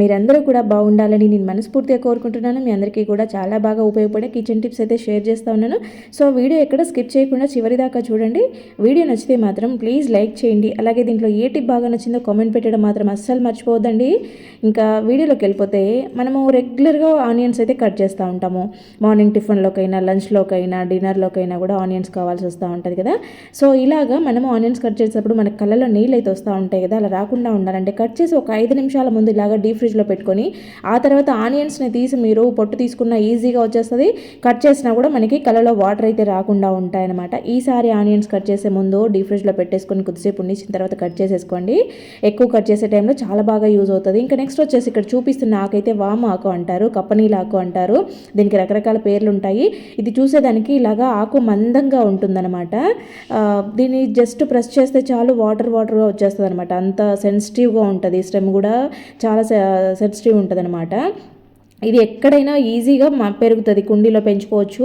మీరందరూ కూడా బాగుండాలని నేను మనస్ఫూర్తిగా కోరుకుంటున్నాను. మీ అందరికీ కూడా చాలా బాగా ఉపయోగపడే కిచెన్ టిప్స్ అయితే షేర్ చేస్తూ ఉన్నాను. సో వీడియో ఎక్కడ స్కిప్ చేయకుండా చివరి దాకా చూడండి. వీడియో నచ్చితే మాత్రం ప్లీజ్ లైక్ చేయండి. అలాగే దీంట్లో ఏ టిప్ బాగా నచ్చిందో కామెంట్ పెట్టడం మాత్రం అస్సలు మర్చిపోవద్దండి. ఇంకా వీడియోలోకి వెళ్ళిపోతే మనము రెగ్యులర్గా ఆనియన్స్ అయితే కట్ చేస్తూ ఉంటాము. మార్నింగ్ టిఫిన్లోకైనా లంచ్లోకైనా డిన్నర్లోకైనా కూడా ఆనియన్స్ కావాల్సి వస్తూ ఉంటుంది కదా. సో ఇలాగా మనము ఆనియన్స్ కట్ చేసేటప్పుడు మన కళ్ళలో నీళ్ళు అయితే వస్తూ ఉంటాయి కదా. అలా రాకుండా ఉండాలంటే కట్ చేసి ఒక ఐదు నిమిషాల ముందు ఇలాగా డీప్ ఫ్రిడ్జ్లో పెట్టుకొని ఆ తర్వాత ఆనియన్స్ని తీసి మీరు పొట్టు తీసుకున్న ఈజీగా వచ్చేస్తుంది. కట్ చేసినా కూడా మనకి కళ్ళలో వాటర్ అయితే రాకుండా ఉంటాయన్నమాట. ఈసారి ఆనియన్స్ కట్ చేసే ముందు డీప్ ఫ్రిడ్జ్లో పెట్టేసుకొని కొద్దిసేపు ఉండిచ్చిన తర్వాత కట్ చేసేసుకోండి. ఎక్కువ కట్ చేసే టైంలో చాలా బాగా యూజ్ అవుతుంది. ఇంకా నెక్స్ట్ వచ్చేసి ఇక్కడ చూపిస్తున్న ఆకైతే వామ ఆకు అంటారు కప్పనీల ఆకు అంటారు. దీనికి రకరకాల పేర్లు ఉంటాయి. ఇది చూసేదానికి ఇలాగా ఆకు మందంగా ఉంటుందన్నమాట. దీన్ని జస్ట్ ప్రెస్ చేస్తే చాలు వాటర్ వాటర్గా వచ్చేస్తుంది అనమాట అంత సెన్సిటివ్గా ఉంటుంది. స్టెమ్ కూడా చాలా సెన్సిటివ్ ఉంటుంది అనమాట ఇది ఎక్కడైనా ఈజీగా పెరుగుతుంది కుండీలో పెంచుకోవచ్చు.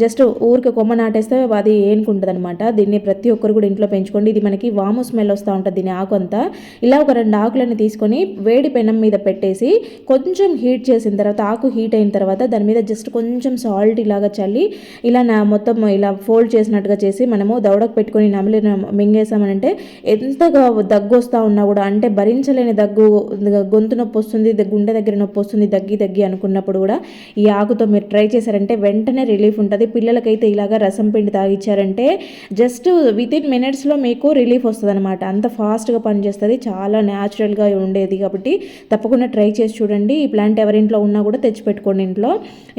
జస్ట్ ఊరికి కొమ్మ నాటేస్తే అది ఏనుకుంటుంది అనమాట దీన్ని ప్రతి ఒక్కరు కూడా ఇంట్లో పెంచుకోండి. ఇది మనకి వాము స్మెల్ వస్తూ ఉంటుంది దీని ఆకు అంతా. ఇలా ఒక రెండు ఆకులని తీసుకొని వేడి పెనం మీద పెట్టేసి కొంచెం హీట్ చేసిన తర్వాత ఆకు హీట్ అయిన తర్వాత దాని మీద జస్ట్ కొంచెం సాల్ట్ ఇలాగా చల్లి ఇలా నా మొత్తం ఇలా ఫోల్డ్ చేసినట్టుగా చేసి మనము దవడకు పెట్టుకొని నమిలి మింగేసామనంటే ఎంతగా దగ్గు వస్తూ ఉన్నా కూడా అంటే భరించలేని దగ్గు గొంతు నొప్పి వస్తుంది గుండె దగ్గర నొప్పి వస్తుంది దగ్గు తగ్గి తగ్గి అనుకున్నప్పుడు కూడా ఈ ఆకుతో మీరు ట్రై చేశారంటే వెంటనే రిలీఫ్ ఉంటుంది. పిల్లలకైతే ఇలాగా రసం పిండి తాగిచ్చారంటే జస్ట్ విత్ ఇన్ మినిట్స్లో మీకు రిలీఫ్ వస్తుంది అనమాట అంత ఫాస్ట్గా పనిచేస్తుంది. చాలా న్యాచురల్గా ఉండేది కాబట్టి తప్పకుండా ట్రై చేసి చూడండి. ఈ ప్లాంట్ ఎవరింట్లో ఉన్నా కూడా తెచ్చిపెట్టుకోండి ఇంట్లో.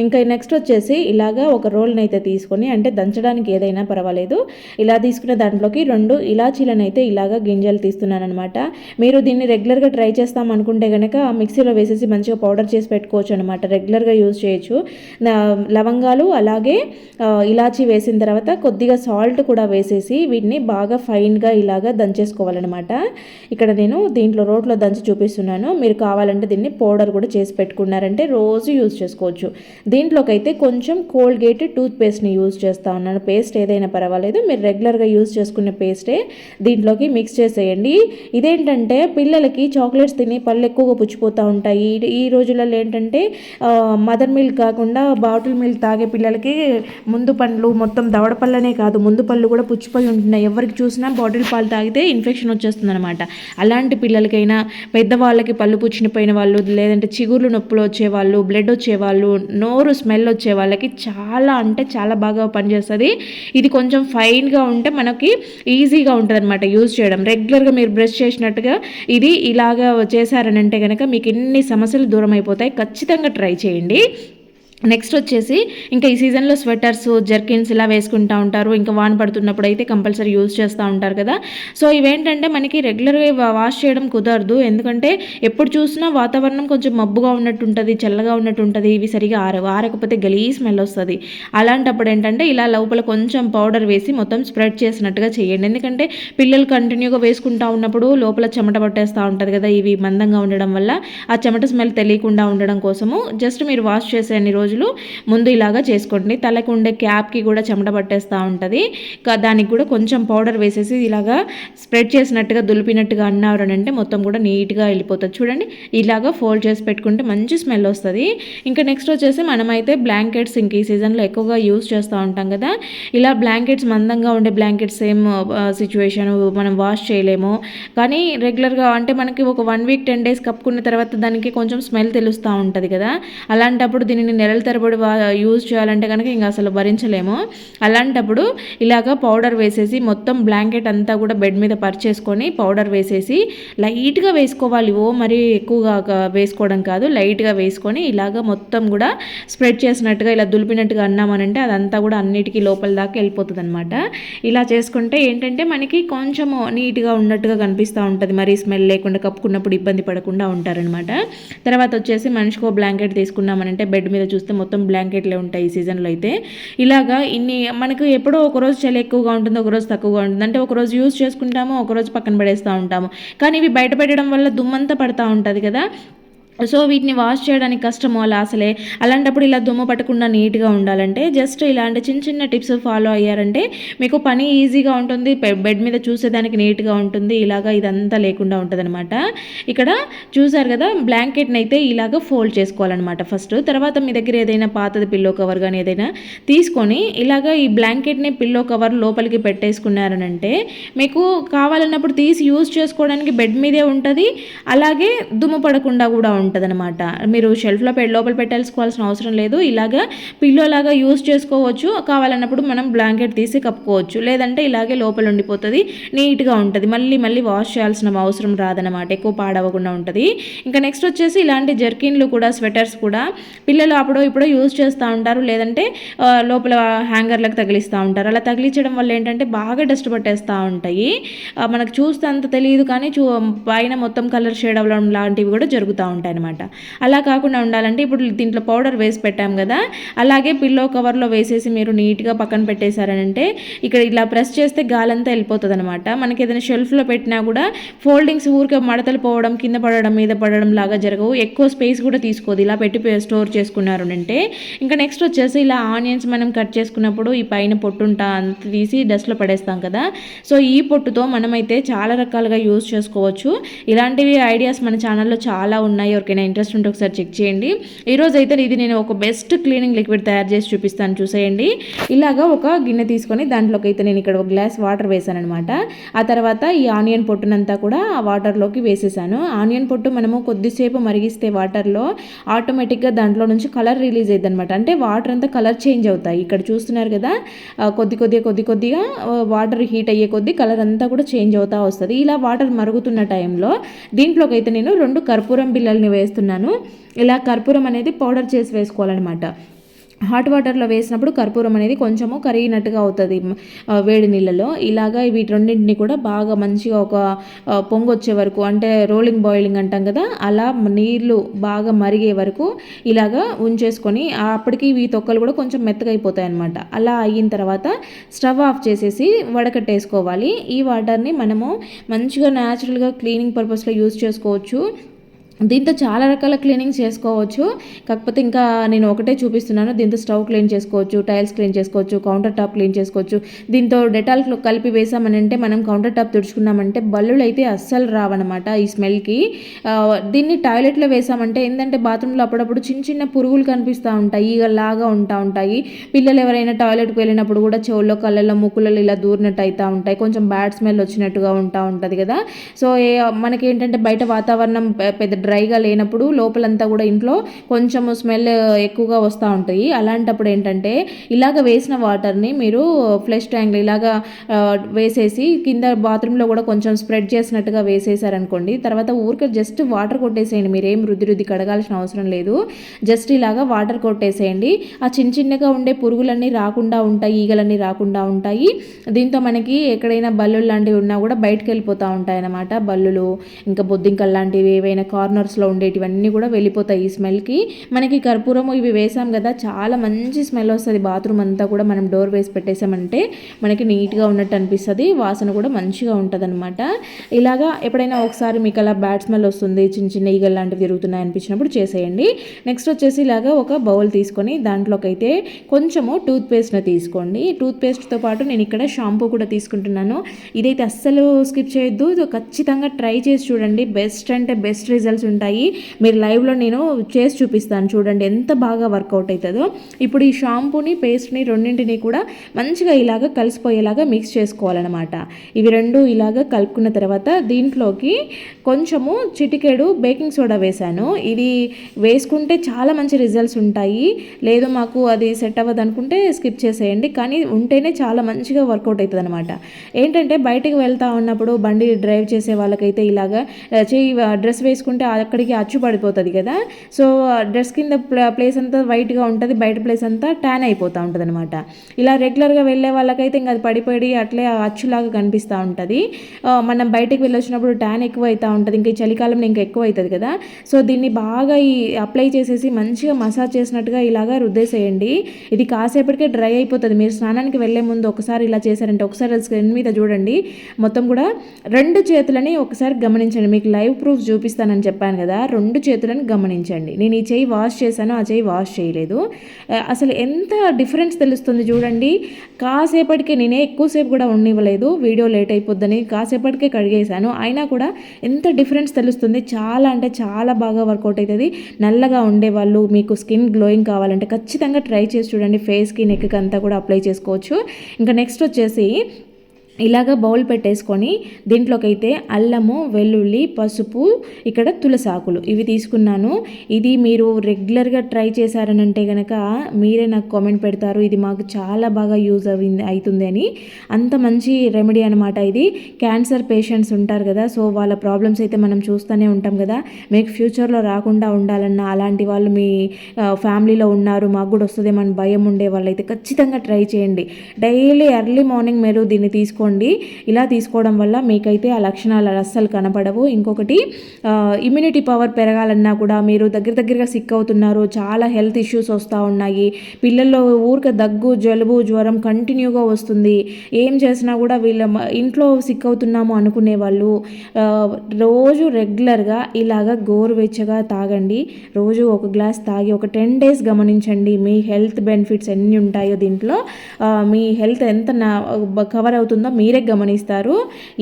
ఇంకా నెక్స్ట్ వచ్చేసి ఇలాగా ఒక రోల్ని అయితే తీసుకొని అంటే దంచడానికి ఏదైనా పర్వాలేదు. ఇలా తీసుకున్న దాంట్లోకి రెండు ఇలాచీలను అయితే ఇలాగా గింజలు తీస్తున్నాను అనమాట మీరు దీన్ని రెగ్యులర్గా ట్రై చేస్తాం అనుకుంటే కనుక మిక్సీలో వేసేసి మంచిగా పౌడర్ చేసి పెట్టుకోవచ్చు అనమాట రెగ్యులర్గా యూజ్ చేయొచ్చు. లవంగాలు అలాగే ఇలాచి వేసిన తర్వాత కొద్దిగా సాల్ట్ కూడా వేసేసి వీటిని బాగా ఫైన్గా ఇలాగా దంచేసుకోవాలన్నమాట. ఇక్కడ నేను దీంట్లో రోట్లో దంచి చూపిస్తున్నాను. మీరు కావాలంటే దీన్ని పౌడర్ కూడా చేసి పెట్టుకున్నారంటే రోజు యూజ్ చేసుకోవచ్చు. దీంట్లోకైతే కొంచెం కోల్గేట్ టూత్ పేస్ట్ని యూజ్ చేస్తూ ఉన్నాను. పేస్ట్ ఏదైనా పర్వాలేదు మీరు రెగ్యులర్గా యూజ్ చేసుకునే పేస్టే దీంట్లోకి మిక్స్ చేసేయండి. ఇదేంటంటే పిల్లలకి చాక్లెట్స్ తిని పళ్ళు ఎక్కువగా పుచ్చిపోతూ ఉంటాయి. ఈ రోజులలో ఏంటంటే మదర్ మిల్క్ కాకుండా బాటిల్ మిల్క్ తాగే పిల్లలకి ముందు పండ్లు మొత్తం దవడ పళ్ళనే కాదు ముందు పళ్ళు కూడా పుచ్చిపోయి ఉంటున్నాయి. ఎవరికి చూసినా బాటిల్ పాలు తాగితే ఇన్ఫెక్షన్ వచ్చేస్తుంది అనమాట అలాంటి పిల్లలకైనా పెద్దవాళ్ళకి పళ్ళు పుచ్చినపోయిన వాళ్ళు లేదంటే చిగుర్లు నొప్పులు వచ్చేవాళ్ళు బ్లడ్ వచ్చేవాళ్ళు నోరు స్మెల్ వచ్చే వాళ్ళకి చాలా అంటే చాలా బాగా పనిచేస్తుంది. ఇది కొంచెం ఫైన్గా ఉంటే మనకి ఈజీగా ఉంటుంది అనమాట యూజ్ చేయడం రెగ్యులర్గా మీరు బ్రష్ చేసినట్టుగా ఇది ఇలాగా చేశారనంటే కనుక మీకు ఎన్ని సమస్యలు దూరం అయిపోతాయి ఖచ్చితంగా ట్రై చేయండి. నెక్స్ట్ వచ్చేసి ఇంకా ఈ సీజన్లో స్వెటర్స్ జర్కిన్స్ ఇలా వేసుకుంటూ ఉంటారు. ఇంకా వాన పడుతున్నప్పుడు అయితే కంపల్సరీ యూజ్ చేస్తూ ఉంటారు కదా. సో ఇవేంటంటే మనకి రెగ్యులర్గా వాష్ చేయడం కుదరదు. ఎందుకంటే ఎప్పుడు చూసినా వాతావరణం కొంచెం మబ్బుగా ఉన్నట్టు ఉంటుంది చల్లగా ఉన్నట్టు ఉంటుంది ఇవి సరిగా ఆరవు ఆరకపోతే గలీ స్మెల్ వస్తుంది. అలాంటప్పుడు ఏంటంటే ఇలా లోపల కొంచెం పౌడర్ వేసి మొత్తం స్ప్రెడ్ చేసినట్టుగా చేయండి. ఎందుకంటే పిల్లలు కంటిన్యూగా వేసుకుంటూ ఉన్నప్పుడు లోపల చెమట పట్టేస్తూ ఉంటుంది కదా. ఇవి మందంగా ఉండడం వల్ల ఆ చెమట స్మెల్ తెలియకుండా ఉండడం కోసము జస్ట్ మీరు వాష్ చేసే రోజు రోజులు ముందు ఇలాగా చేసుకోండి. తలకు ఉండే క్యాప్కి కూడా చెమట పట్టేస్తూ ఉంటుంది. దానికి కూడా కొంచెం పౌడర్ వేసేసి ఇలాగా స్ప్రెడ్ చేసినట్టుగా దులిపినట్టుగా అన్నారు అంటే మొత్తం కూడా నీట్గా వెళ్ళిపోతుంది. చూడండి ఇలాగా ఫోల్డ్ చేసి పెట్టుకుంటే మంచి స్మెల్ వస్తుంది. ఇంకా నెక్స్ట్ వచ్చేసి మనమైతే బ్లాంకెట్స్ ఇంక ఈ సీజన్లో ఎక్కువగా యూస్ చేస్తూ ఉంటాం కదా. ఇలా బ్లాంకెట్స్ మందంగా ఉండే బ్లాంకెట్స్ సేమ్ సిచ్యువేషన్ మనం వాష్ చేయలేము. కానీ రెగ్యులర్గా అంటే మనకి ఒక వన్ వీక్ టెన్ డేస్ కప్పుకున్న తర్వాత దానికి కొంచెం స్మెల్ తెలుస్తూ ఉంటుంది కదా. అలాంటప్పుడు దీనిని నెల నెలల తరబడి యూజ్ చేయాలంటే కనుక ఇంకా అసలు భరించలేము. అలాంటప్పుడు ఇలాగ పౌడర్ వేసేసి మొత్తం బ్లాంకెట్ అంతా కూడా బెడ్ మీద పరిచేసుకొని పౌడర్ వేసేసి లైట్గా వేసుకోవాలి. ఓ మరీ ఎక్కువగా వేసుకోవడం కాదు. లైట్గా వేసుకొని ఇలాగ మొత్తం కూడా స్ప్రెడ్ చేసినట్టుగా ఇలా దులిపినట్టుగా అన్నామనంటే అదంతా కూడా అన్నిటికీ లోపల దాకా వెళ్ళిపోతుంది అనమాట ఇలా చేసుకుంటే ఏంటంటే మనకి కొంచెం నీట్గా ఉన్నట్టుగా కనిపిస్తూ ఉంటుంది. మరి స్మెల్ లేకుండా కప్పుకున్నప్పుడు ఇబ్బంది పడకుండా ఉంటారనమాట తర్వాత వచ్చేసి మనిషికో బ్లాంకెట్ తీసుకున్నామనంటే బెడ్ మీద చూస్తే చూస్తే మొత్తం బ్లాంకెట్లే ఉంటాయి ఈ సీజన్లో అయితే. ఇలాగా ఇన్ని మనకు ఎప్పుడో ఒకరోజు చలి ఎక్కువగా ఉంటుంది ఒకరోజు తక్కువగా ఉంటుంది. అంటే ఒకరోజు యూజ్ చేసుకుంటాము ఒకరోజు పక్కన పడేస్తూ ఉంటాము. కానీ ఇవి బయట పెట్టడం వల్ల దుమ్మంతా పడతా ఉంటుంది కదా. సో వీటిని వాష్ చేయడానికి కష్టమో అలా అసలే అలాంటప్పుడు ఇలా దుమ్ము పట్టకుండా నీట్గా ఉండాలంటే జస్ట్ ఇలాంటి చిన్న చిన్న టిప్స్ ఫాలో అయ్యారంటే మీకు పని ఈజీగా ఉంటుంది బెడ్ మీద చూసేదానికి నీట్గా ఉంటుంది ఇలాగా ఇదంతా లేకుండా ఉంటుంది అనమాట ఇక్కడ చూసారు కదా బ్లాంకెట్ని అయితే ఇలాగ ఫోల్డ్ చేసుకోవాలన్నమాట ఫస్ట్. తర్వాత మీ దగ్గర ఏదైనా పాతది పిల్లో కవర్ కానీ ఏదైనా తీసుకొని ఇలాగ ఈ బ్లాంకెట్ని పిల్లో కవర్ లోపలికి పెట్టేసుకున్నారనంటే మీకు కావాలన్నప్పుడు తీసి యూజ్ చేసుకోవడానికి బెడ్ మీదే ఉంటుంది అలాగే దుమ్ము పడకుండా కూడా ఉంటుంది ఉంటుందన్నమాట. మీరు షెల్ఫ్లో లోపల పెట్టాల్సుకోవాల్సిన అవసరం లేదు. ఇలాగా పిల్లో లాగా యూస్ చేసుకోవచ్చు. కావాలన్నప్పుడు మనం బ్లాంకెట్ తీసి కప్పుకోవచ్చు. లేదంటే ఇలాగే లోపల ఉండిపోతుంది. నీట్గా ఉంటుంది. మళ్ళీ మళ్ళీ వాష్ చేయాల్సిన అవసరం రాదనమాట ఎక్కువ పాడవకుండా ఉంటుంది. ఇంకా నెక్స్ట్ వచ్చేసి ఇలాంటి జర్కిన్లు కూడా స్వెటర్స్ కూడా పిల్లలు అప్పుడు ఇప్పుడో యూజ్ చేస్తూ ఉంటారు. లేదంటే లోపల హ్యాంగర్లకు తగిలిస్తూ ఉంటారు. అలా తగిలించడం వల్ల ఏంటంటే బాగా డస్ట్ పట్టేస్తూ ఉంటాయి. మనకు చూస్తే అంత తెలియదు కానీ చూ పైన మొత్తం కలర్ షేడ్ అవ్వడం లాంటివి కూడా జరుగుతూ ఉంటాయి అనమాట అలా కాకుండా ఉండాలంటే ఇప్పుడు దీంట్లో పౌడర్ వేసి పెట్టాం కదా అలాగే పిల్లో కవర్లో వేసేసి మీరు నీట్గా పక్కన పెట్టేశారనంటే ఇక్కడ ఇలా ప్రెస్ చేస్తే గాలంతా వెళ్ళిపోతుంది అనమాట మనకి ఏదైనా షెల్ఫ్లో పెట్టినా కూడా ఫోల్డింగ్స్ ఊరికే మడతలు పోవడం కింద పడడం మీద పడడం లాగా జరగవు. ఎక్కువ స్పేస్ కూడా తీసుకోదు. ఇలా పెట్టి స్టోర్ చేసుకున్నారు అంటే ఇంకా నెక్స్ట్ వచ్చేసి ఇలా ఆనియన్స్ మనం కట్ చేసుకున్నప్పుడు ఈ పైన పొట్టుంటా అంత తీసి డస్ట్లో పడేస్తాం కదా. సో ఈ పొట్టుతో మనమైతే చాలా రకాలుగా యూజ్ చేసుకోవచ్చు. ఇలాంటివి ఐడియాస్ మన ఛానల్లో చాలా ఉన్నాయి. ఎవరికైనా ఇంట్రెస్ట్ ఉంటే ఒకసారి చెక్ చేయండి. ఈరోజు అయితే ఇది నేను ఒక బెస్ట్ క్లీనింగ్ లిక్విడ్ తయారు చేసి చూపిస్తాను చూసేయండి. ఇలాగా ఒక గిన్నె తీసుకొని దాంట్లోకి అయితే నేను ఇక్కడ ఒక గ్లాస్ వాటర్ వేసాను అనమాట ఆ తర్వాత ఈ ఆనియన్ పొట్టునంతా కూడా ఆ వాటర్లోకి వేసేసాను. ఆనియన్ పొట్టు మనము కొద్దిసేపు మరిగిస్తే వాటర్లో ఆటోమేటిక్గా దాంట్లో నుంచి కలర్ రిలీజ్ అయ్యింది అనమాట అంటే వాటర్ అంతా కలర్ చేంజ్ అవుతాయి. ఇక్కడ చూస్తున్నారు కదా కొద్ది కొద్దిగా కొద్ది కొద్దిగా వాటర్ హీట్ అయ్యే కొద్ది కలర్ అంతా కూడా చేంజ్ అవుతా వస్తుంది. ఇలా వాటర్ మరుగుతున్న టైంలో దీంట్లోకి అయితే నేను రెండు కర్పూరం బిల్లల్ని వేస్తున్నాను. ఇలా కర్పూరం అనేది పౌడర్ చేసి వేసుకోవాలన్నమాట. హాట్ వాటర్లో వేసినప్పుడు కర్పూరం అనేది కొంచెము కరిగినట్టుగా అవుతుంది వేడి నీళ్ళలో. ఇలాగా వీటి రెండింటిని కూడా బాగా మంచిగా ఒక పొంగు వచ్చే వరకు అంటే రోలింగ్ బాయిలింగ్ అంటాం కదా అలా నీళ్ళు బాగా మరిగే వరకు ఇలాగా ఉంచేసుకొని అప్పటికి ఈ తొక్కలు కూడా కొంచెం మెత్తగా అయిపోతాయి అనమాట అలా అయిన తర్వాత స్టవ్ ఆఫ్ చేసేసి వడకట్టేసుకోవాలి. ఈ వాటర్ని మనము మంచిగా న్యాచురల్గా క్లీనింగ్ పర్పస్లో యూజ్ చేసుకోవచ్చు. దీంతో చాలా రకాల క్లీనింగ్ చేసుకోవచ్చు. కాకపోతే ఇంకా నేను ఒకటే చూపిస్తున్నాను. దీంతో స్టవ్ క్లీన్ చేసుకోవచ్చు టైల్స్ క్లీన్ చేసుకోవచ్చు కౌంటర్ టాప్ క్లీన్ చేసుకోవచ్చు. దీంతో డెటాల్ కలిపి వేసామని అంటే మనం కౌంటర్ టాప్ తుడుచుకున్నామంటే బల్లులు అయితే అస్సలు రావన్నమాట ఈ స్మెల్కి. దీన్ని టాయిలెట్లో వేసామంటే ఏంటంటే బాత్రూంలో అప్పుడప్పుడు చిన్న చిన్న పురుగులు కనిపిస్తూ ఉంటాయి ఈగలాగా ఉంటా ఉంటాయి. పిల్లలు ఎవరైనా టాయిలెట్కి వెళ్ళినప్పుడు కూడా చెవుల్లో కళ్ళల్లో ముక్కులలో ఇలా దూరినట్టు అవుతూ ఉంటాయి. కొంచెం బ్యాడ్ స్మెల్ వచ్చినట్టుగా ఉంటా ఉంటుంది కదా. సో మనకి ఏంటంటే బయట వాతావరణం పెద్ద డ్రైగా లేనప్పుడు లోపలంతా కూడా ఇంట్లో కొంచెం స్మెల్ ఎక్కువగా వస్తూ ఉంటాయి. అలాంటప్పుడు ఏంటంటే ఇలాగ వేసిన వాటర్ని మీరు ఫ్లెష్ ట్యాంక్లో ఇలాగ వేసేసి కింద బాత్రూంలో కూడా కొంచెం స్ప్రెడ్ చేసినట్టుగా వేసేసారనుకోండి తర్వాత ఊరికే జస్ట్ వాటర్ కొట్టేసేయండి. మీరేం రుద్ది రుద్ది కడగాల్సిన అవసరం లేదు. జస్ట్ ఇలాగా వాటర్ కొట్టేసేయండి. ఆ చిన్న చిన్నగా ఉండే పురుగులన్నీ రాకుండా ఉంటాయి ఈగలన్నీ రాకుండా ఉంటాయి. దీంతో మనకి ఎక్కడైనా బల్లులు లాంటివి ఉన్నా కూడా బయటకు వెళ్ళిపోతూ ఉంటాయి అన్నమాట బల్లులు ఇంకా బొద్దింకల్ లాంటివి ఏవైనా కార్నర్ కార్నర్స్లో ఉండేటివన్నీ కూడా వెళ్ళిపోతాయి ఈ స్మెల్కి. మనకి కర్పూరం ఇవి వేసాం కదా చాలా మంచి స్మెల్ వస్తుంది. బాత్రూమ్ అంతా కూడా మనం డోర్ వేసి పెట్టేసామంటే మనకి నీట్గా ఉన్నట్టు అనిపిస్తుంది. వాసన కూడా మంచిగా ఉంటుంది అనమాట ఇలాగా ఎప్పుడైనా ఒకసారి మీకు అలా బ్యాడ్ స్మెల్ వస్తుంది చిన్న చిన్న ఈగలు లాంటివి తిరుగుతున్నాయి అనిపించినప్పుడు చేసేయండి. నెక్స్ట్ వచ్చేసి ఇలాగా ఒక బౌల్ తీసుకొని దాంట్లోకైతే కొంచెము టూత్ పేస్ట్ని తీసుకోండి. టూత్ పేస్ట్తో పాటు నేను ఇక్కడ షాంపూ కూడా తీసుకుంటున్నాను. ఇదైతే అస్సలు స్కిప్ చేయొద్దు. ఖచ్చితంగా ట్రై చేసి చూడండి. బెస్ట్ అంటే బెస్ట్ రిజల్ట్స్ ఉంటాయి. మీరు లైవ్లో నేను చేసి చూపిస్తాను. చూడండి ఎంత బాగా వర్కౌట్ అవుతుందో. ఇప్పుడు ఈ షాంపూని పేస్ట్ని రెండింటిని కూడా మంచిగా ఇలాగ కలిసిపోయేలాగా మిక్స్ చేసుకోవాలన్నమాట. ఇవి రెండు ఇలాగ కలుపుకున్న తర్వాత దీంట్లోకి కొంచెము చిటికెడు బేకింగ్ సోడా వేశాను. ఇది వేసుకుంటే చాలా మంచి రిజల్ట్స్ ఉంటాయి. లేదు మాకు అది సెట్ అవ్వదు అనుకుంటే స్కిప్ చేసేయండి. కానీ ఉంటేనే చాలా మంచిగా వర్కౌట్ అవుతుంది అనమాట ఏంటంటే బయటకు వెళ్తా ఉన్నప్పుడు బండి డ్రైవ్ చేసే వాళ్ళకైతే ఇలాగా చేయి డ్రెస్ వేసుకుంటే అక్కడికి అచ్చు పడిపోతుంది కదా. సో డ్రెస్ కింద ప్లేస్ అంతా వైట్గా ఉంటుంది బయట ప్లేస్ అంతా ట్యాన్ అయిపోతూ ఉంటుంది అనమాట ఇలా రెగ్యులర్గా వెళ్ళే వాళ్ళకైతే ఇంకా అది పడిపోయి అట్లే అచ్చులాగా కనిపిస్తూ ఉంటుంది. మనం బయటకు వెళ్ళొచ్చినప్పుడు ట్యాన్ ఎక్కువ అవుతూ ఉంటుంది ఇంకా ఈ చలికాలంలో ఇంకా ఎక్కువ అవుతుంది కదా. సో దీన్ని బాగా ఈ అప్లై చేసేసి మంచిగా మసాజ్ చేసినట్టుగా ఇలాగా రుద్దేసేయండి. ఇది కాసేపటికే డ్రై అయిపోతుంది. మీరు స్నానానికి వెళ్ళే ముందు ఒకసారి ఇలా చేశారంటే ఒకసారి స్క్రీన్ మీద చూడండి. మొత్తం కూడా రెండు చేతులని ఒకసారి గమనించండి. మీకు లైవ్ ప్రూఫ్ చూపిస్తానని చెప్పాను. చెప్పాను కదా రెండు చేతులను గమనించండి. నేను ఈ చేయి వాష్ చేశాను ఆ చేయి వాష్ చేయలేదు. అసలు ఎంత డిఫరెన్స్ తెలుస్తుంది చూడండి. కాసేపటికి నేనే ఎక్కువసేపు కూడా ఉండనివ్వలేదు. Video late అయిపోద్దని కాసేపటికే కడిగేశాను. అయినా కూడా ఎంత డిఫరెన్స్ తెలుస్తుంది. చాలా అంటే చాలా బాగా వర్కౌట్ అవుతుంది. నల్లగా ఉండేవాళ్ళు మీకు స్కిన్ గ్లోయింగ్ కావాలంటే ఖచ్చితంగా ట్రై చేసి చూడండి. ఫేస్కి నెక్కి అంతా కూడా అప్లై చేసుకోవచ్చు. ఇంకా నెక్స్ట్ వచ్చేసి ఇలాగ బౌల్ పెట్టేసుకొని దీంట్లోకైతే అల్లము వెల్లుల్లి పసుపు ఇక్కడ తులసాకులు ఇవి తీసుకున్నాను. ఇది మీరు రెగ్యులర్గా ట్రై చేశారనంటే కనుక మీరే నాకు కామెంట్ పెడతారు. ఇది మాకు చాలా బాగా యూజ్ అయింది అవుతుంది అని. అంత మంచి రెమెడీ అనమాట ఇది. క్యాన్సర్ పేషెంట్స్ ఉంటారు కదా సో వాళ్ళ ప్రాబ్లమ్స్ అయితే మనం చూస్తూనే ఉంటాం కదా. మీకు ఫ్యూచర్లో రాకుండా ఉండాలన్న అలాంటి వాళ్ళు మీ ఫ్యామిలీలో ఉన్నారు మాకు కూడా వస్తుందేమని భయం ఉండే వాళ్ళైతే ఖచ్చితంగా ట్రై చేయండి. డైలీ ఎర్లీ మార్నింగ్ మీరు దీన్ని తీసుకోండి. ఇలా తీసుకోవడం వల్ల మీకైతే ఆ లక్షణాలు అస్సలు కనపడవు ఇంకొకటి ఇమ్యూనిటీ పవర్ పెరగాలన్నా కూడా మీరు దగ్గర దగ్గరగా సిక్ అవుతున్నారు చాలా హెల్త్ ఇష్యూస్ వస్తూ ఉన్నాయి. పిల్లల్లో ఊరిక దగ్గు జలుబు జ్వరం కంటిన్యూగా వస్తుంది. ఏం చేసినా కూడా వీళ్ళ ఇంట్లో సిక్ అవుతున్నాము అనుకునే వాళ్ళు రోజు రెగ్యులర్గా ఇలాగ గోరువెచ్చగా తాగండి. రోజు ఒక గ్లాస్ తాగి ఒక టెన్ డేస్ గమనించండి మీ హెల్త్ బెనిఫిట్స్ ఎన్ని ఉంటాయో దీంట్లో. మీ హెల్త్ ఎంత కవర్ అవుతుందో మీరే గమనిస్తారు.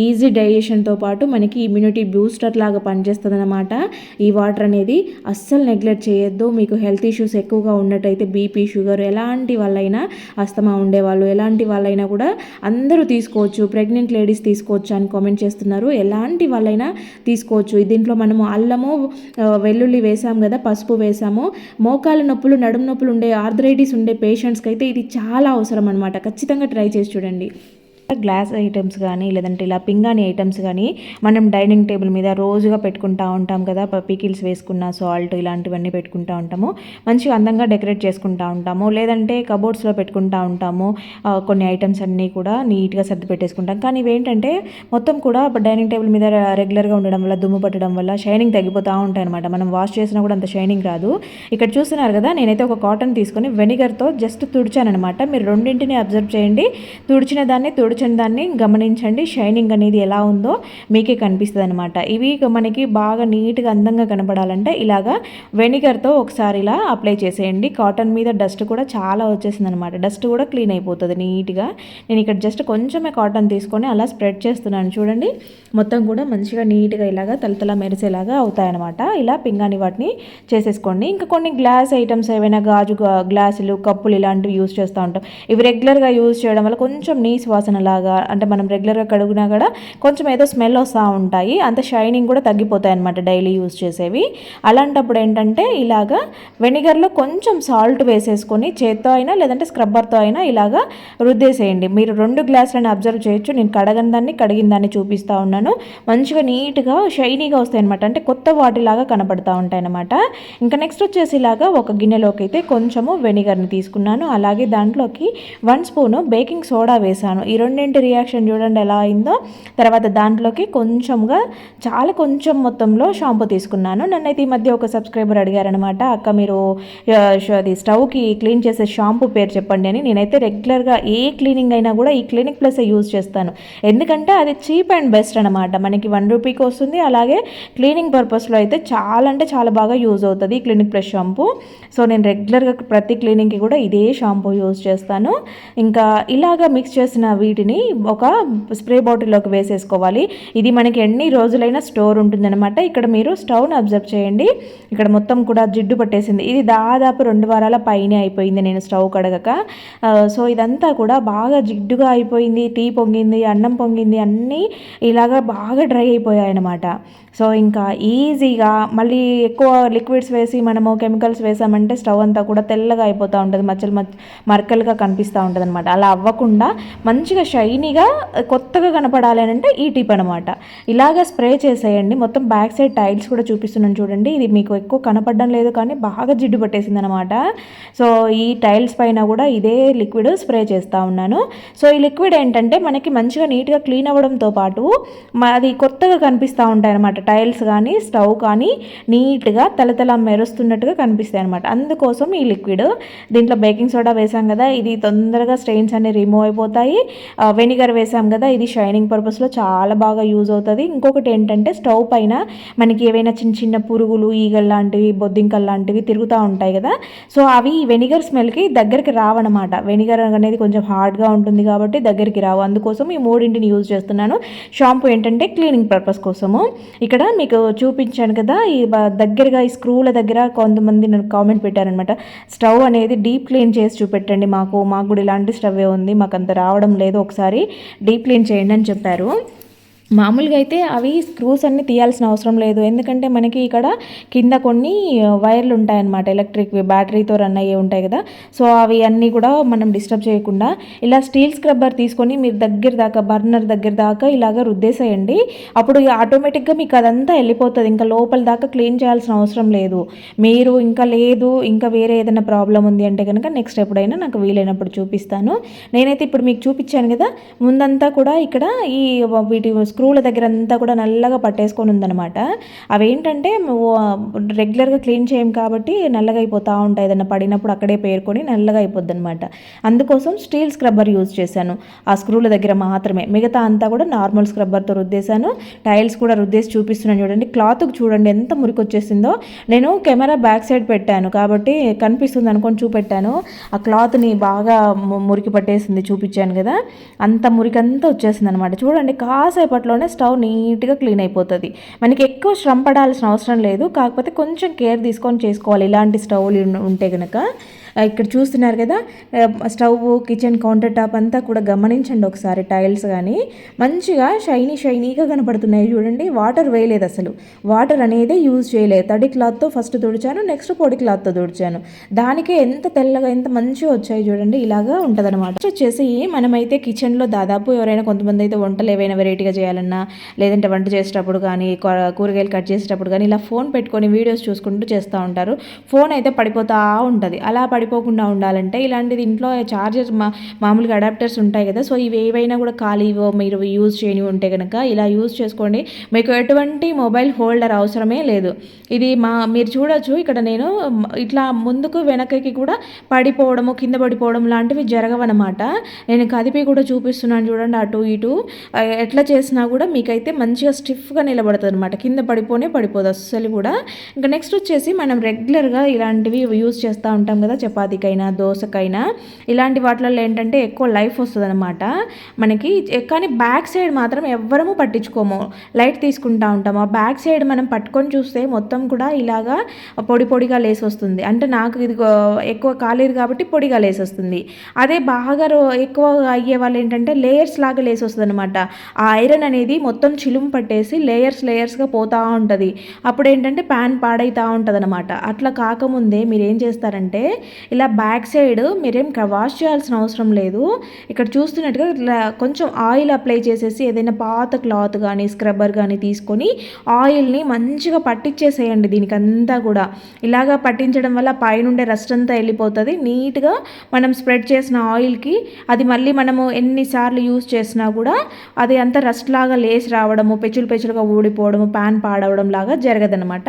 ఈజీ డైజెషన్తో పాటు మనకి ఇమ్యూనిటీ బూస్టర్ లాగా పనిచేస్తుంది అనమాట ఈ వాటర్ అనేది అస్సలు నెగ్లెక్ట్ చేయొద్దు. మీకు హెల్త్ ఇష్యూస్ ఎక్కువగా ఉన్నట్టయితే బీపీ షుగర్ ఎలాంటి వాళ్ళైనా అస్తమా ఉండేవాళ్ళు ఎలాంటి వాళ్ళైనా కూడా అందరూ తీసుకోవచ్చు. ప్రెగ్నెంట్ లేడీస్ తీసుకోవచ్చు అని కామెంట్ చేస్తున్నారు. ఎలాంటి వాళ్ళైనా తీసుకోవచ్చు. దీంట్లో మనము అల్లము వెల్లుల్లి వేసాం కదా పసుపు వేసాము. మోకాల నొప్పులు నడుము నొప్పులు ఉండే ఆర్థరైటిస్ ఉండే పేషెంట్స్కి అయితే ఇది చాలా అవసరం అనమాట ఖచ్చితంగా ట్రై చేసి చూడండి. గ్లాస్ ఐటమ్స్ కానీ లేదంటే ఇలా పింగాణి ఐటమ్స్ కానీ మనం డైనింగ్ టేబుల్ మీద రోజుగా పెట్టుకుంటా ఉంటాం కదా. పికిల్స్ వేసుకున్న సాల్ట్ ఇలాంటివన్నీ పెట్టుకుంటా ఉంటాము. మంచిగా అందంగా డెకరేట్ చేసుకుంటా ఉంటాము. లేదంటే కబోర్డ్స్లో పెట్టుకుంటా ఉంటాము. కొన్ని ఐటమ్స్ అన్నీ కూడా నీట్గా సర్ది పెట్టేసుకుంటాం. కానీ ఇవేంటంటే మొత్తం కూడా డైనింగ్ టేబుల్ మీద రెగ్యులర్గా ఉండడం వల్ల దుమ్ము పట్టడం వల్ల షైనింగ్ తగ్గిపోతూ ఉంటాయి అనమాట మనం వాష్ చేసినా కూడా అంత షైనింగ్ రాదు. ఇక్కడ చూస్తున్నారు కదా నేనైతే ఒక కాటన్ తీసుకొని వెనిగర్తో జస్ట్ తుడిచానమాట మీరు రెండింటిని అబ్జర్వ్ చేయండి. తుడిచిన దాన్ని తుడిచిన దాన్ని గమనించండి. షైనింగ్ అనేది ఎలా ఉందో మీకే కనిపిస్తుంది అనమాట ఇవి మనకి బాగా నీట్గా అందంగా కనపడాలంటే ఇలాగా వెనిగర్తో ఒకసారి ఇలా అప్లై చేసేయండి. కాటన్ మీద డస్ట్ కూడా చాలా వచ్చేసింది అనమాట డస్ట్ కూడా క్లీన్ అయిపోతుంది నీట్గా. నేను ఇక్కడ జస్ట్ కొంచెమే కాటన్ తీసుకొని అలా స్ప్రెడ్ చేస్తున్నాను. చూడండి మొత్తం కూడా మంచిగా నీట్గా ఇలాగా తలతల మెరిసేలాగా అవుతాయన్నమాట. ఇలా పింగాని వాటిని చేసేసుకోండి. ఇంకా కొన్ని గ్లాస్ ఐటమ్స్ ఏవైనా గాజు గ్లాసులు కప్పులు ఇలాంటివి యూస్ చేస్తూ ఉంటాం. ఇవి రెగ్యులర్గా యూస్ చేయడం వల్ల కొంచెం నీస్ వాసన లాగా అంటే మనం రెగ్యులర్గా కడుగునా కూడా కొంచెం ఏదో స్మెల్ వస్తూ ఉంటాయి. అంత షైనింగ్ కూడా తగ్గిపోతాయి అనమాట డైలీ యూజ్ చేసేవి. అలాంటప్పుడు ఏంటంటే ఇలాగా వెనిగర్లో కొంచెం సాల్ట్ వేసేసుకొని చేత్తో అయినా లేదంటే స్క్రబ్బర్తో అయినా ఇలాగా రుద్దేసేయండి. మీరు రెండు గ్లాసులను అబ్జర్వ్ చేయొచ్చు. నేను కడగని దాన్ని కడిగిన దాన్ని చూపిస్తూ ఉన్నాను. మంచిగా నీట్గా షైనీగా వస్తాయి అనమాట అంటే కొత్త వాటిలాగా కనపడతా ఉంటాయి అనమాట ఇంకా నెక్స్ట్ వచ్చేసి ఇలాగా ఒక గిన్నెలోకి అయితే కొంచెము వెనిగర్ని తీసుకున్నాను. అలాగే దాంట్లోకి వన్ స్పూను బేకింగ్ సోడా వేసాను. ఈ రెండు రెండింటి రియాక్షన్ చూడండి ఎలా అయిందో. తర్వాత దాంట్లోకి కొంచెంగా చాలా కొంచెం మొత్తంలో షాంపూ తీసుకున్నాను. నన్నైతే ఈ మధ్య ఒక సబ్స్క్రైబర్ అడిగారనమాట అక్క మీరు అది స్టవ్కి క్లీన్ చేసే షాంపూ పేరు చెప్పండి అని. నేనైతే రెగ్యులర్గా ఏ క్లీనింగ్ అయినా కూడా ఈ క్లినిక్ ప్లస్ యూజ్ చేస్తాను. ఎందుకంటే అది చీప్ అండ్ బెస్ట్ అనమాట మనకి వన్ రూపీకి వస్తుంది అలాగే క్లీనింగ్ పర్పస్లో అయితే చాలా అంటే చాలా బాగా యూజ్ అవుతుంది ఈ క్లినిక్ ప్లస్ షాంపూ. సో నేను రెగ్యులర్గా ప్రతి క్లీనింగ్కి కూడా ఇదే షాంపూ యూజ్ చేస్తాను. ఇంకా ఇలాగా మిక్స్ చేసిన వీటిని ఒక స్ప్రే బాటిల్లోకి వేసేసుకోవాలి. ఇది మనకి ఎన్ని రోజులైనా స్టోర్ ఉంటుందన్నమాట. ఇక్కడ మీరు స్టవ్ని అబ్జర్వ్ చేయండి. ఇక్కడ మొత్తం కూడా జిడ్డు పట్టేసింది. ఇది దాదాపు రెండు వారాల పైనే అయిపోయింది నేను స్టవ్ కడగక. సో ఇదంతా కూడా బాగా జిడ్డుగా అయిపోయింది. టీ పొంగింది అన్నం పొంగింది అన్నీ ఇలాగా బాగా డ్రై అయిపోయాయి అన్నమాట సో ఇంకా ఈజీగా మళ్ళీ ఎక్కువ లిక్విడ్స్ వేసి మనము కెమికల్స్ వేసామంటే స్టవ్ అంతా కూడా తెల్లగా అయిపోతూ ఉంటుంది. మచ్చలు మచ్చ మరకలుగా కనిపిస్తూ ఉంటుంది అనమాట అలా అవ్వకుండా మంచిగా షైనీగా కొత్తగా కనపడాలి అని అంటే ఈ టిప్ అనమాట ఇలాగ స్ప్రే చేసేయండి. మొత్తం బ్యాక్ సైడ్ టైల్స్ కూడా చూపిస్తున్నాను చూడండి. ఇది మీకు ఎక్కువ కనపడడం లేదు కానీ బాగా జిడ్డు పట్టేసింది అనమాట సో ఈ టైల్స్ పైన కూడా ఇదే లిక్విడ్ స్ప్రే చేస్తూ ఉన్నాను. సో ఈ లిక్విడ్ ఏంటంటే మనకి మంచిగా నీట్గా క్లీన్ అవ్వడంతో పాటు అది కొత్తగా కనిపిస్తూ ఉంటాయి అనమాట టైల్స్ కానీ స్టవ్ కానీ నీట్గా తలతల మెరుస్తున్నట్టుగా కనిపిస్తాయి అనమాట అందుకోసం ఈ లిక్విడ్ దీంట్లో బేకింగ్ సోడా వేసాం కదా ఇది తొందరగా స్టెయిన్స్ అన్ని రిమూవ్ అయిపోతాయి. వెనిగర్ వేసాం కదా ఇది షైనింగ్ పర్పస్లో చాలా బాగా యూజ్ అవుతుంది. ఇంకొకటి ఏంటంటే స్టవ్ పైన మనకి ఏవైనా చిన్న చిన్న పురుగులు ఈగలు లాంటివి బొద్దింకలు లాంటివి తిరుగుతూ ఉంటాయి కదా సో అవి వెనిగర్ స్మెల్కి దగ్గరికి రావన్నమాట వెనిగర్ అనేది కొంచెం హార్డ్గా ఉంటుంది కాబట్టి దగ్గరికి రావు. అందుకోసం ఈ మూడింటిని యూజ్ చేస్తున్నాను. షాంపూ ఏంటంటే క్లీనింగ్ పర్పస్ కోసము. ఇక్కడ మీకు చూపించాను కదా ఈ దగ్గరగా ఈ స్క్రూల దగ్గర కొంతమంది నన్ను కామెంట్ పెట్టారనమాట. స్టవ్ అనేది డీప్ క్లీన్ చేసి చూపెట్టండి మాకు. మాకు కూడా ఇలాంటి స్టవ్ ఉంది. మాకు అంత రావడం లేదు. ఒకసారి డీప్ క్లీన్ చేయండి అని చెప్పారు. మామూలుగా అయితే అవి స్క్రూస్ అన్ని తీయాల్సిన అవసరం లేదు. ఎందుకంటే మనకి ఇక్కడ కింద కొన్ని వైర్లు ఉంటాయన్నమాట. ఎలక్ట్రిక్ బ్యాటరీతో రన్ అయ్యే ఉంటాయి కదా. సో అవి అన్నీ కూడా మనం డిస్టర్బ్ చేయకుండా ఇలా స్టీల్ స్క్రబ్బర్ తీసుకొని మీరు దగ్గర దాకా బర్నర్ దగ్గర దాకా ఇలాగ రుద్దేసేయండి. అప్పుడు ఆటోమేటిక్గా మీకు అదంతా వెళ్ళిపోతుంది. ఇంకా లోపల దాకా క్లీన్ చేయాల్సిన అవసరం లేదు. మీరు ఇంకా లేదు ఇంకా వేరే ఏదైనా ప్రాబ్లం ఉంది అంటే కనుక నెక్స్ట్ ఎప్పుడైనా నాకు వీలైనప్పుడు చూపిస్తాను. నేనైతే ఇప్పుడు మీకు చూపించాను కదా. ముందంతా కూడా ఇక్కడ ఈ వీటి స్క్రూ స్క్రూల దగ్గర అంతా కూడా నల్లగా పట్టేసుకొని ఉందనమాట అవేంటంటే రెగ్యులర్గా క్లీన్ చేయం కాబట్టి నల్లగా అయిపోతూ ఉంటాయి. ఏదైనా పడినప్పుడు అక్కడే పేరుకొని నల్లగా అయిపోద్ది అనమాట అందుకోసం స్టీల్ స్క్రబ్బర్ యూజ్ చేశాను. ఆ స్క్రూల దగ్గర మాత్రమే. మిగతా అంతా కూడా నార్మల్ స్క్రబ్బర్తో రుద్దేశాను. టైల్స్ కూడా రుద్దేసి చూపిస్తున్నాను చూడండి. క్లాత్కి చూడండి ఎంత మురికి వచ్చేసిందో నేను కెమెరా బ్యాక్ సైడ్ పెట్టాను కాబట్టి కనిపిస్తుంది అనుకొని చూపెట్టాను. ఆ క్లాత్ని బాగా మురికి పట్టేసింది చూపించాను కదా. అంత మురికి అంతా వచ్చేసింది అనమాట చూడండి కాసేపట్లో అప్పట్లోనే స్టవ్ నీట్గా క్లీన్ అయిపోతుంది. మనకి ఎక్కువ శ్రమ పడాల్సిన అవసరం లేదు. కాకపోతే కొంచెం కేర్ తీసుకొని చేసుకోవాలి. ఇలాంటి స్టవ్లు ఉంటే కనుక ఇక్కడ చూస్తున్నారు కదా స్టవ్ కిచెన్ కౌంటర్ టాప్ అంతా కూడా గమనించండి ఒకసారి టైల్స్ కానీ. మంచిగా షైనీ షైనీగా కనపడుతున్నాయి చూడండి. వాటర్ వేయలేదు అసలు. వాటర్ అనేది యూజ్ చేయలేదు. తడి క్లాత్తో ఫస్ట్ తుడిచాను నెక్స్ట్ పొడి క్లాత్తో తుడిచాను. దానికే ఎంత తెల్లగా ఎంత మంచిగా వచ్చాయి చూడండి. ఇలాగా ఉంటుంది అనమాట వచ్చేసి మనమైతే కిచెన్లో దాదాపు ఎవరైనా కొంతమంది అయితే వంటలు ఏవైనా వెరైటీగా చేయాలన్నా లేదంటే వంట చేసేటప్పుడు కానీ కూరగాయలు కట్ చేసేటప్పుడు కానీ ఇలా ఫోన్ పెట్టుకొని వీడియోస్ చూసుకుంటూ చేస్తూ ఉంటారు. ఫోన్ అయితే పడిపోతూ ఉంటుంది. అలా పడి పడిపోకుండా ఉండాలంటే ఇలాంటిది ఇంట్లో చార్జర్ మా మామూలుగా అడాప్టర్స్ ఉంటాయి కదా. సో ఇవి ఏవైనా కూడా ఖాళీవో మీరు యూజ్ చేయని ఉంటే కనుక ఇలా యూజ్ చేసుకోండి. మీకు ఎటువంటి మొబైల్ హోల్డర్ అవసరమే లేదు. ఇది మా మీరు చూడొచ్చు. ఇక్కడ నేను ఇట్లా ముందుకు వెనకకి కూడా పడిపోవడము కింద పడిపోవడం లాంటివి జరగవన్నమాట. నేను కదిపి కూడా చూపిస్తున్నాను చూడండి అటు ఇటు. ఎట్లా చేసినా కూడా మీకైతే మంచిగా స్టిఫ్గా నిలబడుతుంది అనమాట కింద పడిపోనే పడిపోదు అస్సలు కూడా. ఇంకా నెక్స్ట్ వచ్చేసి మనం రెగ్యులర్గా ఇలాంటివి యూజ్ చేస్తూ ఉంటాం కదా చపాతీకైనా దోశకైనా ఇలాంటి వాటిలలో ఏంటంటే ఎక్కువ లైఫ్ వస్తుంది అనమాట మనకి కానీ బ్యాక్ సైడ్ మాత్రం ఎవ్వరము పట్టించుకోము. లైట్ తీసుకుంటా ఉంటాము. ఆ బ్యాక్ సైడ్ మనం పట్టుకొని చూస్తే మొత్తం కూడా ఇలాగా పొడి పొడిగా లేసి వస్తుంది అంటే నాకు ఇది ఎక్కువ కాలేదు కాబట్టి పొడిగా లేసి వస్తుంది అదే బాగా ఎక్కువ అయ్యే వాళ్ళు ఏంటంటే లేయర్స్ లాగా లేసి వస్తుంది అనమాట ఆ ఐరన్ అనేది మొత్తం చిలుము పట్టేసి లేయర్స్ లేయర్స్గా పోతూ ఉంటుంది. అప్పుడు ఏంటంటే ప్యాన్ పాడైతూ ఉంటుంది అనమాట అట్లా కాకముందే మీరు ఏం చేస్తారంటే ఇలా బ్యాక్ సైడ్ మీరేం వాష్ చేయాల్సిన అవసరం లేదు. ఇక్కడ చూస్తున్నట్టుగా ఇట్లా కొంచెం ఆయిల్ అప్లై చేసేసి ఏదైనా పాత క్లాత్ కానీ స్క్రబ్బర్ కానీ తీసుకొని ఆయిల్ని మంచిగా పట్టించేసేయండి దీనికి అంతా కూడా. ఇలాగా పట్టించడం వల్ల పైనుండే రస్ట్ అంతా వెళ్ళిపోతుంది. నీట్గా మనం స్ప్రెడ్ చేసిన ఆయిల్కి అది మళ్ళీ మనము ఎన్నిసార్లు యూస్ చేసినా కూడా అది అంతా రస్ట్ లాగా లేచి రావడము పెచ్చులు పెచ్చులుగా ఊడిపోవడము ప్యాన్ పాడవడం లాగా జరగదనమాట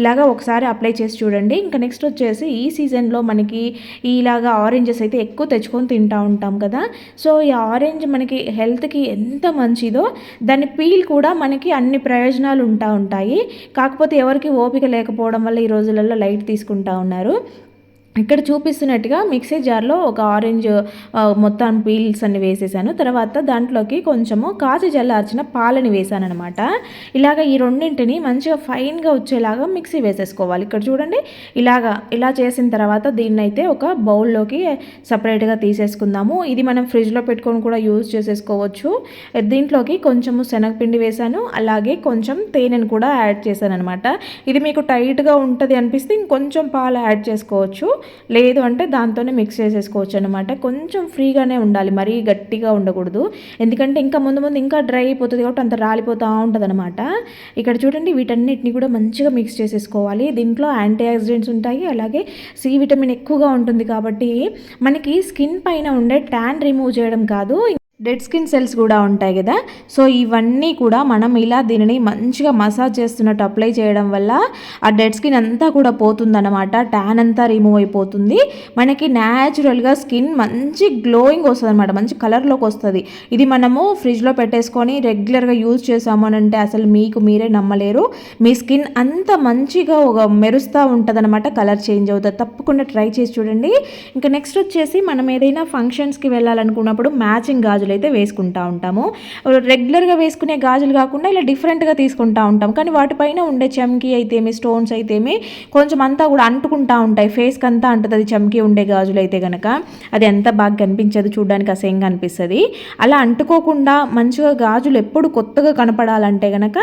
ఇలాగా ఒకసారి అప్లై చేసి చూడండి. ఇంకా నెక్స్ట్ వచ్చేసి ఈ సీజన్లో మనకి మనకి ఇలాగా ఆరెంజెస్ అయితే ఎక్కువ తెచ్చుకొని తింటూ ఉంటాం కదా. సో ఈ ఆరెంజ్ మనకి హెల్త్కి ఎంత మంచిదో దాని పీల్ కూడా మనకి అన్ని ప్రయోజనాలు ఉంటా ఉంటాయి. కాకపోతే ఎవరికి ఓపిక లేకపోవడం వల్ల ఈ రోజులలో లైట్ తీసుకుంటా ఉన్నారు. ఇక్కడ చూపిస్తున్నట్టుగా మిక్సీ జార్లో ఒక ఆరెంజ్ మొత్తం పీల్స్ అన్ని వేసేసాను. తర్వాత దాంట్లోకి కొంచెము కాచి జల్లార్చిన పాలని వేసాను అనమాట ఇలాగ ఈ రెండింటిని మంచిగా ఫైన్గా వచ్చేలాగా మిక్సీ వేసేసుకోవాలి. ఇక్కడ చూడండి ఇలాగా ఇలా చేసిన తర్వాత దీన్ని అయితే ఒక బౌల్లోకి సపరేట్గా తీసేసుకుందాము. ఇది మనం ఫ్రిడ్జ్లో పెట్టుకొని కూడా యూజ్ చేసేసుకోవచ్చు. దీంట్లోకి కొంచెము శనగపిండి వేసాను. అలాగే కొంచెం తేనెను కూడా యాడ్ చేశాను అనమాట ఇది మీకు టైట్గా ఉంటుంది అనిపిస్తే ఇంకొంచెం పాలు యాడ్ చేసుకోవచ్చు. లేదు అంటే దాంతోనే మిక్స్ చేసేసుకోవచ్చు అనమాట కొంచెం ఫ్రీగానే ఉండాలి మరీ గట్టిగా ఉండకూడదు. ఎందుకంటే ఇంకా ముందు ముందు ఇంకా డ్రై అయిపోతుంది కాబట్టి అంత రాలిపోతూ ఉంటుంది అనమాట ఇక్కడ చూడండి వీటన్నిటిని కూడా మంచిగా మిక్స్ చేసేసుకోవాలి. దీంట్లో యాంటీ ఆక్సిడెంట్స్ ఉంటాయి అలాగే సి విటమిన్ ఎక్కువగా ఉంటుంది కాబట్టి మనకి స్కిన్ పైన ఉండే ట్యాన్ రిమూవ్ చేయడం కాదు. డెడ్ స్కిన్ సెల్స్ కూడా ఉంటాయి కదా. సో ఇవన్నీ కూడా మనం ఇలా దీనిని మంచిగా మసాజ్ చేస్తున్నట్టు అప్లై చేయడం వల్ల ఆ డెడ్ స్కిన్ అంతా కూడా పోతుందన్నమాట. ట్యాన్ అంతా రిమూవ్ అయిపోతుంది. మనకి న్యాచురల్గా స్కిన్ మంచి గ్లోయింగ్ వస్తుంది అనమాట మంచి కలర్లోకి వస్తుంది. ఇది మనము ఫ్రిడ్జ్లో పెట్టేసుకొని రెగ్యులర్గా యూజ్ చేసాము అని అంటే అసలు మీకు మీరే నమ్మలేరు. మీ స్కిన్ అంత మంచిగా ఒక మెరుస్తూ ఉంటుంది అనమాట కలర్ చేంజ్ అవుతుంది తప్పకుండా ట్రై చేసి చూడండి. ఇంకా నెక్స్ట్ వచ్చేసి మనం ఏదైనా ఫంక్షన్స్కి వెళ్ళాలనుకున్నప్పుడు మ్యాచింగ్ గాజులు అయితే వేసుకుంటూ ఉంటాము. రెగ్యులర్గా వేసుకునే గాజులు కాకుండా ఇలా డిఫరెంట్గా తీసుకుంటూ ఉంటాం కానీ వాటిపైన ఉండే చమ్కీ అయితేమి స్టోన్స్ అయితేమి కొంచెం అంతా కూడా అంటుకుంటా ఉంటాయి. ఫేస్కి అంతా అంటుంది చమ్కీ ఉండే గాజులు అయితే కనుక అది ఎంత బాగా కనిపించదు చూడడానికి అసహ్యంగా అనిపిస్తుంది. అలా అంటుకోకుండా మంచిగా గాజులు ఎప్పుడు కొత్తగా కనపడాలంటే కనుక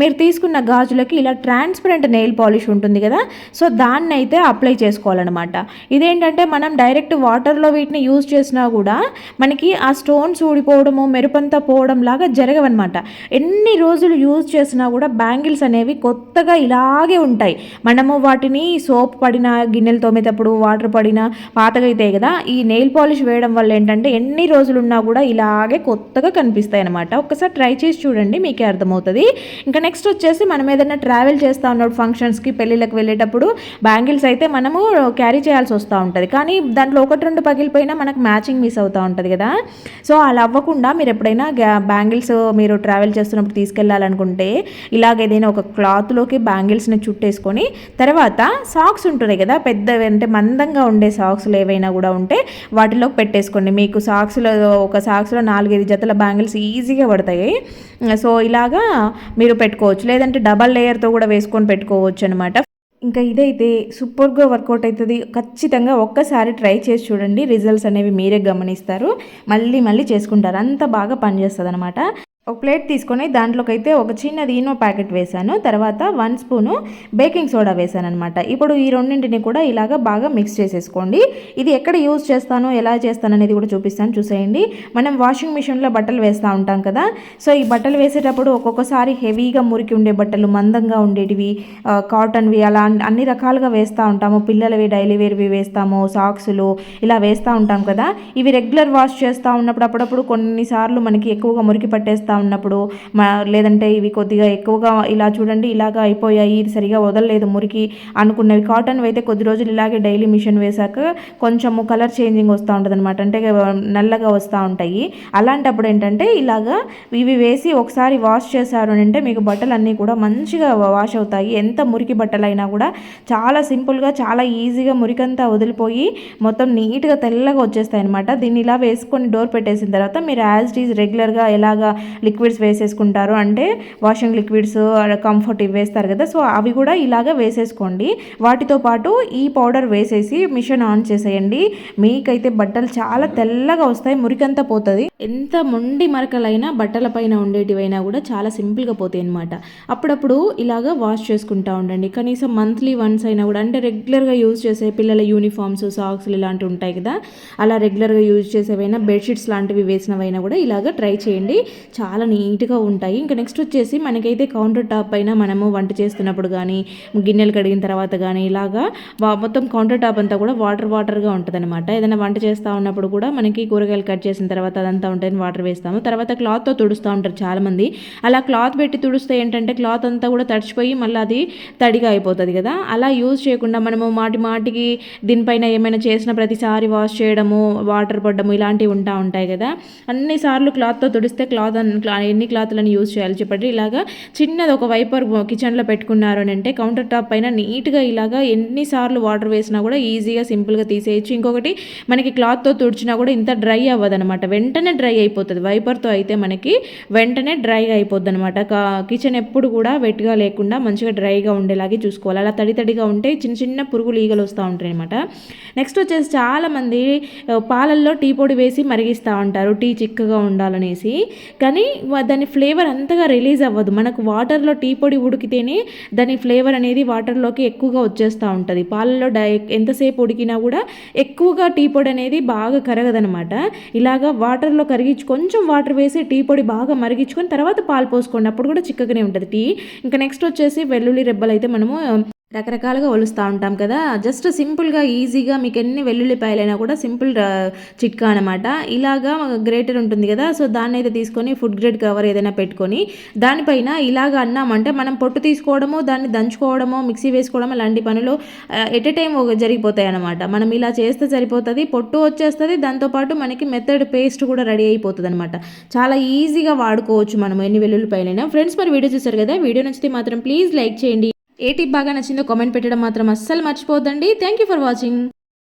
మీరు తీసుకున్న గాజులకి ఇలా ట్రాన్స్పరెంట్ నెయిల్ పాలిష్ ఉంటుంది కదా సో దాన్ని అయితే అప్లై చేసుకోవాలన్నమాట. ఇదేంటంటే మనం డైరెక్ట్ వాటర్లో వీటిని యూజ్ చేసినా కూడా మనకి ఆ స్టోన్స్ ఊడిపోవడము మెరుపంతా పోవడం లాగా జరగవన్నమాట. ఎన్ని రోజులు యూజ్ చేసినా కూడా బ్యాంగిల్స్ అనేవి కొత్తగా ఇలాగే ఉంటాయి. మనము వాటిని సోప్ పడిన గిన్నెలు తోమేటప్పుడు వాటర్ పడిన పాతగా అవుతాయి కదా ఈ నెయిల్ పాలిష్ వేయడం వల్ల ఏంటంటే ఎన్ని రోజులు ఉన్నా కూడా ఇలాగే కొత్తగా కనిపిస్తాయి అనమాట ఒక్కసారి ట్రై చేసి చూడండి మీకే అర్థమవుతుంది. ఇంకా నెక్స్ట్ వచ్చేసి మనం ఏదైనా ట్రావెల్ చేస్తూ ఉన్నప్పుడు ఫంక్షన్స్కి పెళ్ళిళ్ళకి వెళ్ళేటప్పుడు బ్యాంగిల్స్ అయితే మనము క్యారీ చేయాల్సి వస్తూ ఉంటుంది. కానీ దాంట్లో ఒకటి రెండు పగిలిపోయినా మనకు మ్యాచింగ్ మిస్ అవుతూ ఉంటుంది కదా. సో అలా అవ్వకుండా మీరు ఎప్పుడైనా బ్యాంగిల్స్ మీరు ట్రావెల్ చేస్తున్నప్పుడు తీసుకెళ్ళాలనుకుంటే ఇలాగ ఏదైనా ఒక క్లాత్లోకి బ్యాంగిల్స్ని చుట్టేసుకొని తర్వాత సాక్స్ ఉంటున్నాయి కదా పెద్ద అంటే మందంగా ఉండే సాక్స్లు ఏవైనా కూడా ఉంటే వాటిలోకి పెట్టేసుకోండి. మీకు సాక్స్లో ఒక సాక్స్లో నాలుగైదు జతల బ్యాంగిల్స్ ఈజీగా పడతాయి. సో ఇలాగా మీరు పెట్టుకోవచ్చు. లేదంటే డబల్ లేయర్తో కూడా వేసుకొని పెట్టుకోవచ్చు అనమాట ఇంకా ఇదైతే సూపర్గా వర్కౌట్ అవుతుంది. ఖచ్చితంగా ఒక్కసారి ట్రై చేసి చూడండి. రిజల్ట్స్ అనేవి మీరే గమనిస్తారు. మళ్ళీ మళ్ళీ చేసుకుంటారు. అంత బాగా పనిచేస్తుంది అనమాట ఒక ప్లేట్ తీసుకొని దాంట్లోకైతే ఒక చిన్నది ఈనో ప్యాకెట్ వేసాను తర్వాత వన్ స్పూను బేకింగ్ సోడా వేసాను అనమాట ఇప్పుడు ఈ రెండింటిని కూడా ఇలాగ బాగా మిక్స్ చేసేసుకోండి. ఇది ఎక్కడ యూజ్ చేస్తాను ఎలా చేస్తాను అనేది కూడా చూపిస్తాను. చూసేయండి. మనం వాషింగ్ మిషన్లో బట్టలు వేస్తూ ఉంటాం కదా సో ఈ బట్టలు వేసేటప్పుడు ఒక్కొక్కసారి హెవీగా మురికి ఉండే బట్టలు మందంగా ఉండేటివి కాటన్వి అలా అన్ని రకాలుగా వేస్తూ ఉంటాము. పిల్లలవి డైలీ వేర్వి వేస్తాము సాక్సులు ఇలా వేస్తూ ఉంటాం కదా. ఇవి రెగ్యులర్ వాష్ చేస్తూ ఉన్నప్పుడు అప్పుడప్పుడు కొన్నిసార్లు మనకి ఎక్కువగా మురికి పట్టేస్తాం ఉన్నప్పుడు లేదంటే ఇవి కొద్దిగా ఎక్కువగా ఇలా చూడండి ఇలాగా అయిపోయాయి ఇది సరిగా వదలలేదు మురికి అనుకున్నవి. కాటన్ అయితే కొద్ది రోజులు ఇలాగే డైలీ మిషన్ వేశాక కొంచెము కలర్ చేంజింగ్ వస్తూ ఉంటుంది అనమాట అంటే నల్లగా వస్తూ ఉంటాయి. అలాంటప్పుడు ఏంటంటే ఇలాగా ఇవి వేసి ఒకసారి వాష్ చేశారు అని అంటే మీకు బట్టలు అన్నీ కూడా మంచిగా వాష్ అవుతాయి. ఎంత మురికి బట్టలైనా కూడా చాలా సింపుల్గా చాలా ఈజీగా మురికంతా వదిలిపోయి మొత్తం నీట్గా తెల్లగా వచ్చేస్తాయి అనమాట దీన్ని ఇలా వేసుకొని డోర్ పెట్టేసిన తర్వాత మీరు యాజ్ ఇట్ ఈజ్ రెగ్యులర్గా ఎలాగా లిక్విడ్స్ వేసేసుకుంటారు. అంటే వాషింగ్ లిక్విడ్స్ కంఫర్ట్ ఇవి వేస్తారు కదా. సో అవి కూడా ఇలాగ వేసేసుకోండి. వాటితో పాటు ఈ పౌడర్ వేసేసి మిషన్ ఆన్ చేసేయండి. మీకైతే బట్టలు చాలా తెల్లగా వస్తాయి. మురికంతా పోతుంది. ఎంత మొండి మరకలైనా బట్టల పైన ఉండేటివైనా కూడా చాలా సింపుల్గా పోతాయి అనమాట అప్పుడప్పుడు ఇలాగ వాష్ చేసుకుంటా ఉండండి. కనీసం మంత్లీ వన్స్ అయినా కూడా అంటే రెగ్యులర్గా యూజ్ చేసే పిల్లల యూనిఫామ్స్ సాక్స్లు ఇలాంటివి ఉంటాయి కదా. అలా రెగ్యులర్గా యూజ్ చేసేవైనా బెడ్షీట్స్ లాంటివి వేసినవైనా కూడా ఇలాగ ట్రై చేయండి. చాలా చాలా నీట్గా ఉంటాయి. ఇంకా నెక్స్ట్ వచ్చేసి మనకైతే కౌంటర్ టాప్ పైన మనము వంట చేస్తున్నప్పుడు కానీ గిన్నెలు కడిగిన తర్వాత కానీ ఇలాగా మొత్తం కౌంటర్ టాప్ అంతా కూడా వాటర్ వాటర్గా ఉంటుంది అనమాట ఏదైనా వంట చేస్తూ ఉన్నప్పుడు కూడా మనకి కూరగాయలు కట్ చేసిన తర్వాత అదంతా ఉంటాయని వాటర్ వేస్తాము. తర్వాత క్లాత్తో తుడుస్తూ ఉంటారు చాలామంది. అలా క్లాత్ పెట్టి తుడిస్తే ఏంటంటే క్లాత్ అంతా కూడా తడిచిపోయి మళ్ళీ అది తడిగా అయిపోతుంది కదా. అలా యూజ్ చేయకుండా మనము మాటి మాటికి దీనిపైన ఏమైనా చేసిన ప్రతిసారి వాష్ చేయడము వాటర్ పడ్డము ఇలాంటివి ఉంటా ఉంటాయి కదా. అన్నిసార్లు క్లాత్తో తుడిస్తే క్లాత్ ఎన్ని క్లాత్లను యూజ్ చేయాలి చెప్పండి. ఇలాగా చిన్నది ఒక వైపర్ కిచెన్లో పెట్టుకున్నారు అని అంటే కౌంటర్ టాప్ పైన నీట్గా ఇలాగా ఎన్నిసార్లు వాటర్ వేసినా కూడా ఈజీగా సింపుల్గా తీసేయచ్చు. ఇంకొకటి మనకి క్లాత్తో తుడిచినా కూడా ఇంత డ్రై అవ్వదు అనమాట వెంటనే డ్రై అయిపోతుంది. వైపర్తో అయితే మనకి వెంటనే డ్రైగా అయిపోద్ది అనమాట కిచెన్ ఎప్పుడు కూడా వెట్గా లేకుండా మంచిగా డ్రైగా ఉండేలాగే చూసుకోవాలి. అలా తడి తడిగా ఉంటే చిన్న చిన్న పురుగులు ఈగలు వస్తూ ఉంటాయి అనమాట నెక్స్ట్ వచ్చేసి చాలామంది పాలల్లో టీ పొడి వేసి మరిగిస్తూ ఉంటారు. టీ చిక్కగా ఉండాలనేసి. కానీ దాని ఫ్లేవర్ అంతగా రిలీజ్ అవ్వదు. మనకు వాటర్లో టీ పొడి ఉడికితేనే దాని ఫ్లేవర్ అనేది వాటర్లోకి ఎక్కువగా వచ్చేస్తూ ఉంటుంది. పాలలో డై ఎంతసేపు ఉడికినా కూడా ఎక్కువగా టీ పొడి అనేది బాగా కరగదనమాట. ఇలాగా వాటర్లో కరిగించి కొంచెం వాటర్ వేసి టీ పొడి బాగా మరిగించుకొని తర్వాత పాలు పోసుకోండి అప్పుడు కూడా చిక్కగానే ఉంటుంది టీ. ఇంకా నెక్స్ట్ వచ్చేసి వెల్లుల్లి రెబ్బలు అయితే మనము రకరకాలుగా ఒలుస్తూ ఉంటాం కదా. జస్ట్ సింపుల్గా ఈజీగా మీకు ఎన్ని వెల్లుల్లిపాయలైనా కూడా సింపుల్ చిట్కా అనమాట ఇలాగా గ్రేటర్ ఉంటుంది కదా సో దాన్ని అయితే తీసుకొని ఫుడ్ గ్రేడ్ కవర్ ఏదైనా పెట్టుకొని దానిపైన ఇలాగ అన్నామంటే మనం పొట్టు తీసుకోవడము దాన్ని దంచుకోవడము మిక్సీ వేసుకోవడం ఇలాంటి పనులు ఎట్ ఎ టైం జరిగిపోతాయి అనమాట మనం ఇలా చేస్తే సరిపోతుంది పొట్టు వచ్చేస్తుంది దాంతోపాటు మనకి మెథడ్ పేస్ట్ కూడా రెడీ అయిపోతుంది అనమాట చాలా ఈజీగా వాడుకోవచ్చు మనం ఎన్ని వెల్లుల్లిపాయలైనా. ఫ్రెండ్స్ మరి వీడియో చూసారు కదా వీడియో నచ్చితే మాత్రం ప్లీజ్ లైక్ చేయండి. ఏ టిప్ బాగా నచ్చిందో కామెంట్ పెట్టడం మాత్రం అస్సలు మర్చిపోద్దండి థ్యాంక్ యూ ఫర్ వాచింగ్